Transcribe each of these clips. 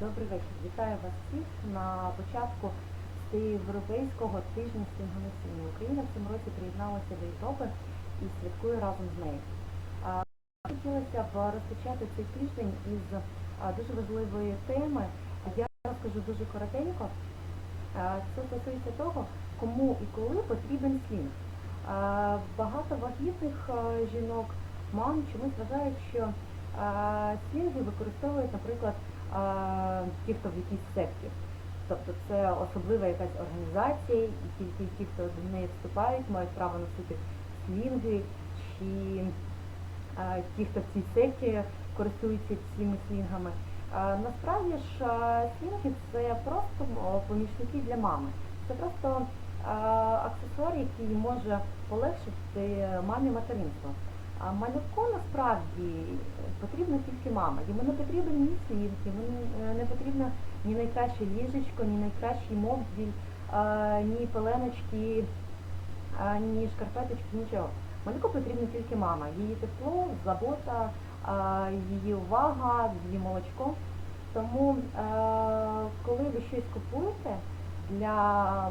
Добрий вечір. Вітаю вас всіх на початку європейського тижня слінгоносіння. Україна в цьому році приєдналася до Європи і святкує разом з нею. Хотілося б розпочати цей тиждень із дуже важливої теми. Я розкажу дуже коротенько. Це стосується того, кому і коли потрібен слінг. Багато вагітних жінок, мам чомусь вважають, що слінги використовують, наприклад, ті, хто в якійсь секті. Тобто це особлива якась організація, і тільки ті, хто до неї вступають, мають право носити слінги, чи а, ті, хто в цій секті користуються цими слінгами. А, насправді ж слінги це просто помічники для мами. Це просто а, аксесуар, який може полегшити мамі материнство. А насправді потрібна тільки мама. Йому не потрібен ні слінг, йому не- не потрібно ні найкраще ліжечко, ні найкращий мовдвіль, а, ні пеленочки, ні шкарпеточки, нічого. Малюку потрібна тільки мама. Її тепло, забота, її увага, її молочко. Тому, е, коли ви щось купуєте для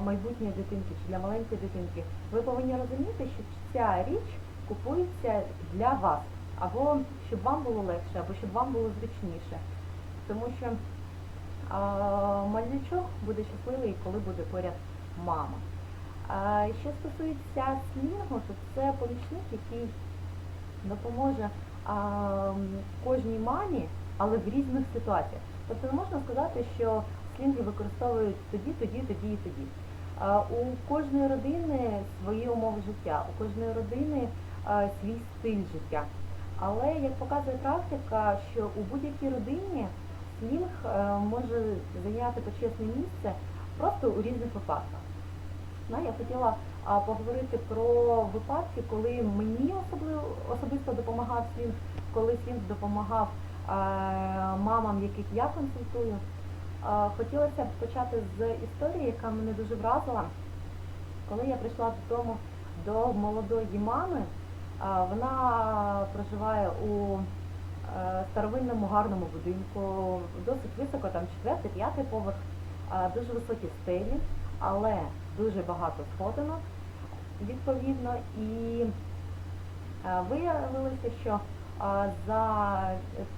майбутньої дитинки чи для маленької дитинки, ви повинні розуміти, що ця річ купується для вас, або щоб вам було легше, або щоб вам було зручніше. Тому що а, малючок буде щасливий, коли буде поряд мама. А, що стосується слінгу, то це помічник, який допоможе а, кожній мамі, але в різних ситуаціях. Тобто не можна сказати, що слінги використовують тоді, тоді, тоді і тоді. У кожної родини свої умови життя, у кожної родини свій стиль життя. Але як показує практика, що у будь-якій родині слінг е, може зайняти почесне місце просто у різних випадках. Я хотіла поговорити про випадки, коли мені особисто допомагав слінг, коли слінг допомагав е, мамам, яких я консультую. Хотілося б почати з історії, яка мене дуже вразила. Коли я прийшла додому до молодої мами, вона проживає у е, старовинному гарному будинку, досить високо, там четвертий, п'ятий поверх, дуже високі стелі, але дуже багато сходинок, відповідно, і е, виявилося, що за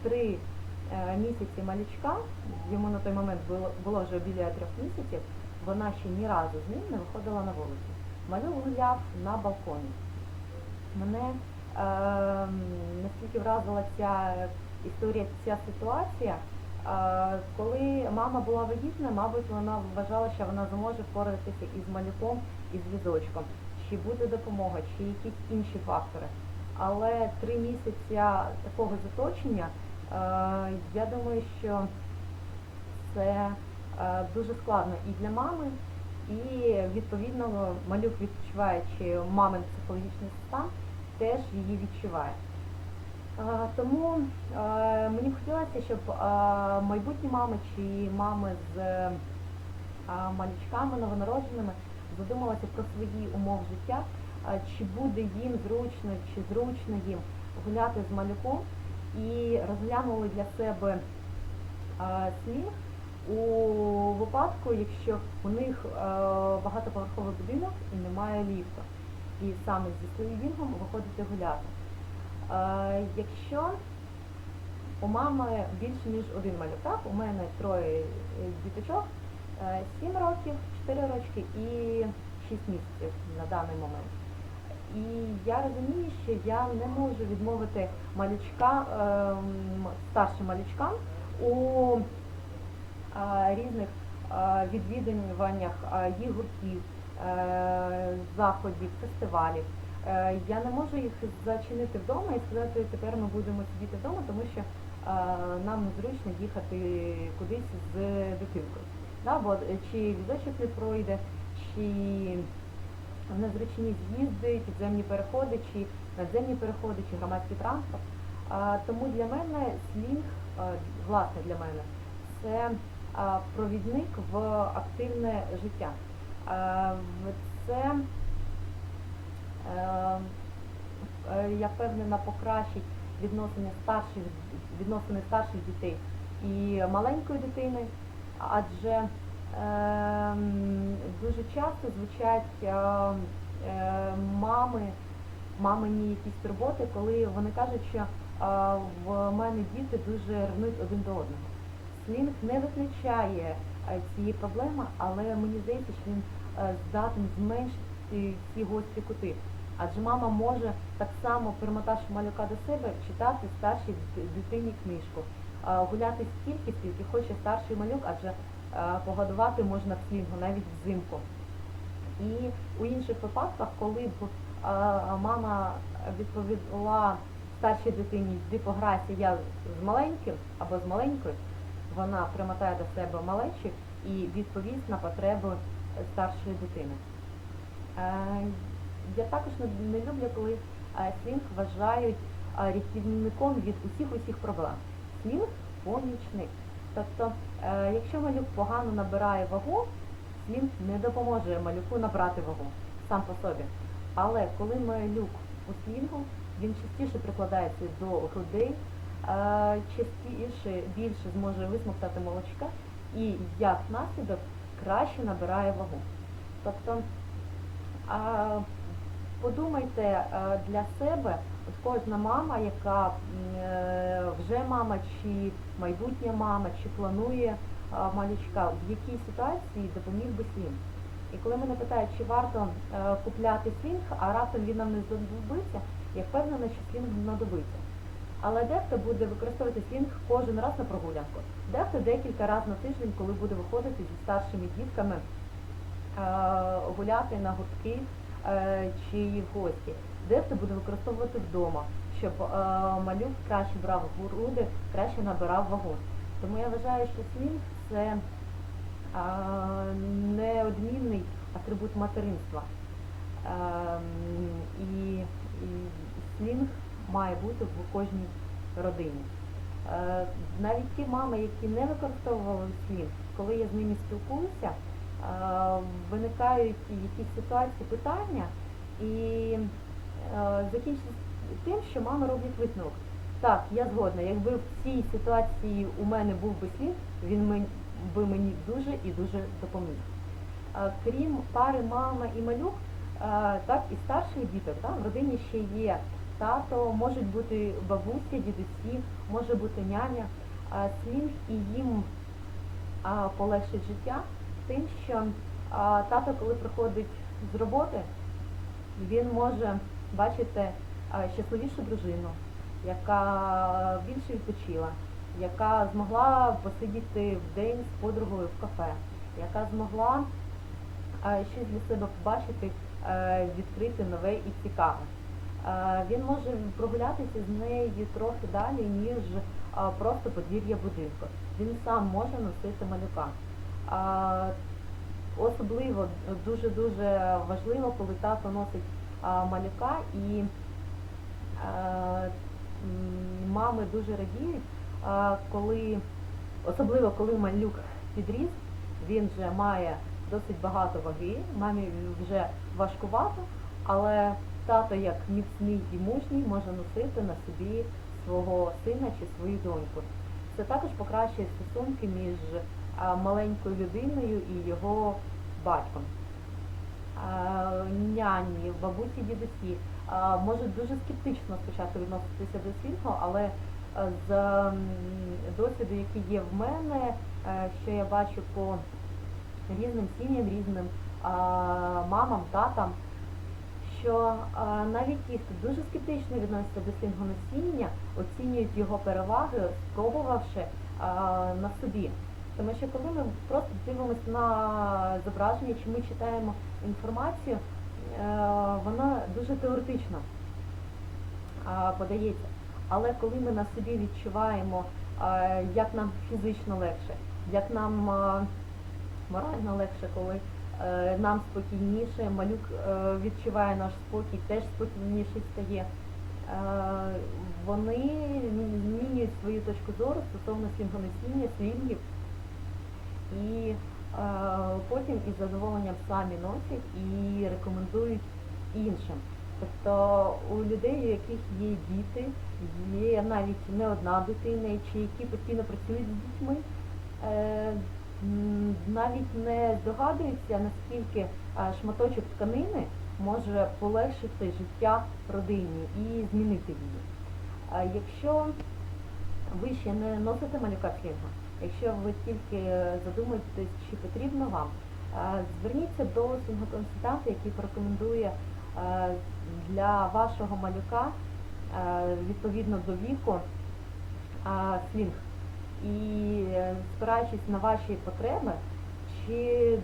три е, місяці малючка, йому на той момент було вже біля трьох місяців, вона ще ні разу з ним не виходила на вулицю. Малюк гуляв на балконі. Мене е, настільки вразила ця історія, ця ситуація. Е, коли мама була вагітна, мабуть, вона вважала, що вона зможе впоратися із малюком, із візочком, чи буде допомога, чи якісь інші фактори. Але три місяці такого заточення, е, я думаю, що це е, дуже складно і для мами, і відповідно малюк відчуваючи мамин психологічний стан, теж її відчуває. Тому мені б хотілося, щоб майбутні мами чи мами з малючками новонародженими задумалися про свої умови життя, чи буде їм зручно, чи зручно їм гуляти з малюком, і розглянули для себе сліг у випадку, якщо у них багатоповерховий будинок і немає ліфту. І саме зі слоївінгом виходити гуляти. Е, якщо у мами більше ніж один малюк, у мене троє е, діточок, 7 років, 4 рочки і 6 місяців на даний момент. І я розумію, що я не можу відмовити малючка, ем, старшим малючкам у е, різних е, відвідуваннях е, їх гуртків, е, заходів, фестивалів. Е, Я не можу їх зачинити вдома і сказати, тепер ми будемо сидіти вдома, тому що е, нам незручно їхати кудись з дитинкою. Да, бо е, чи візочок не пройде, чи незручні з'їзди, підземні переходи, чи надземні переходи, чи громадський транспорт. Тому для мене слінг, власне для мене, це провідник в активне життя. В- Це, е, е, я впевнена, покращить відносини старших, відносини старших дітей і маленької дитини, адже ем, дуже часто звучать е, е, мами, мамині якісь турботи, коли вони кажуть, що е, в мене діти дуже рвнуть один до одного. Слінг не виключає е, цієї проблеми, але мені здається, що він е, здатен зменшити ці гострі кути. Адже мама може так само, перемотавши малюка до себе, читати старшій дитині книжку, е, гуляти стільки, скільки хоче старший малюк, адже е, погодувати можна в слінгу навіть взимку. І у інших випадках, коли б е, мама відповіла старшій дитині, йди пограйся я з маленьким або з маленькою, вона примотає до себе малечі і відповість на потреби старшої дитини. Е, Я також не- люблю, коли е, слінг вважають е, рятівником від усіх усіх проблем. Слінг помічник. Тобто, якщо малюк погано набирає вагу, слінг не допоможе малюку набрати вагу сам по собі. Але коли малюк у слінгу, він частіше прикладається до грудей, частіше більше зможе висмоктати молочка і як наслідок краще набирає вагу. Тобто подумайте е, для себе, от кожна мама, яка е, вже мама, чи майбутня мама, чи планує малючка, в якій ситуації допоміг би слінг. І коли мене питають, чи варто е, купляти слінг, а раптом він нам не знадобиться, я впевнена, що слінг знадобиться. Але дехто буде використовувати слінг кожен раз на прогулянку, дехто декілька разів на тиждень, коли буде виходити зі старшими дітками е, гуляти на гуртки е, чи в гості. Дехто буде використовувати вдома, щоб е, малюк краще брав груди, краще набирав вагу. Тому я вважаю, що слінг це неодмінний атрибут материнства. Ем, і слінг має бути в кожній родині. Е, Навіть ті мами, які не використовували слінг, коли я з ними спілкуюся, е, виникають якісь ситуації, питання, і е, закінчується тим, що мами роблять висновок. Так, я згодна, якби в цій ситуації у мене був би слід, він би мені дуже і дуже допоміг. Крім пари мама і малюк, так і старших діток, так, в родині ще є тато, можуть бути бабуся, дідусі, може бути няня. Слінг і їм полегшить життя тим, що тато, коли приходить з роботи, він може бачити щасливішу дружину, яка більше відпочила, яка змогла посидіти в день з подругою в кафе, яка змогла щось для себе побачити, відкрити нове і цікаве. Він може прогулятися з нею трохи далі, ніж просто подвір'я будинку. Він сам може носити малюка. Особливо дуже-дуже важливо, коли тато носить малюка і мами дуже радіють, коли, особливо коли малюк підріс, він вже має досить багато ваги, мамі вже важкувато, але тато як міцний і мужній може носити на собі свого сина чи свою доньку. Це також покращує стосунки між маленькою людиною і його батьком. Няні, бабусі, дідусі можуть дуже скептично спочатку відноситися до слінгу, але з досвіду, який є в мене, е, що я бачу по різним сім'ям, різним мамам, татам, що навіть ті, хто дуже скептично відноситься до слінгоносіння, оцінюють його переваги, спробувавши на собі. Тому що коли ми просто дивимося на зображення, чи ми читаємо інформацію, е, вона дуже теоретично подається. Але коли ми на собі відчуваємо, як нам фізично легше, як нам морально легше, коли нам спокійніше, малюк е, відчуває наш спокій, теж спокійніший стає. Е, Вони змінюють свою точку зору стосовно слінгоносіння, слінгів, і е, потім із задоволенням самі носять і рекомендують іншим. Тобто у людей, у яких є діти, є навіть не одна дитина, чи які постійно працюють з дітьми, е, навіть не здогадуються, наскільки шматочок тканини може полегшити життя родині і змінити її. Якщо ви ще не носите малюка фірма, якщо ви тільки е, задумуєтесь, чи потрібно вам, зверніться до свінгоконсультанта, який порекомендує е, для вашого малюка е, відповідно до віку слінг. І е, спираючись на ваші потреби, чи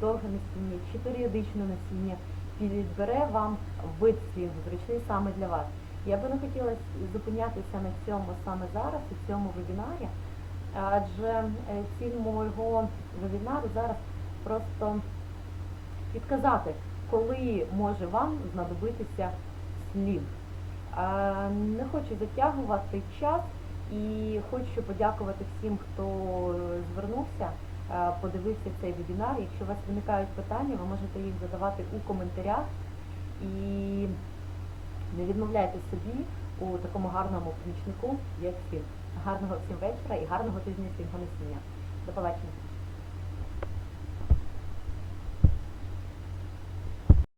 довге носіння, чи періодичне носіння, підбере вам вид слінгу, зручний саме для вас. Я би не хотіла зупинятися на цьому саме зараз, у цьому вебінарі, адже е, ціль мого вебінару зараз просто підказати, коли може вам знадобитися слів. Не хочу затягувати час і хочу подякувати всім, хто звернувся, е, подивився цей вебінар. Якщо у вас виникають питання, ви можете їх задавати у коментарях і не відмовляйте собі у такому гарному помічнику, як всім. Гарного всім вечора і гарного тижня всім носіння. До побачення.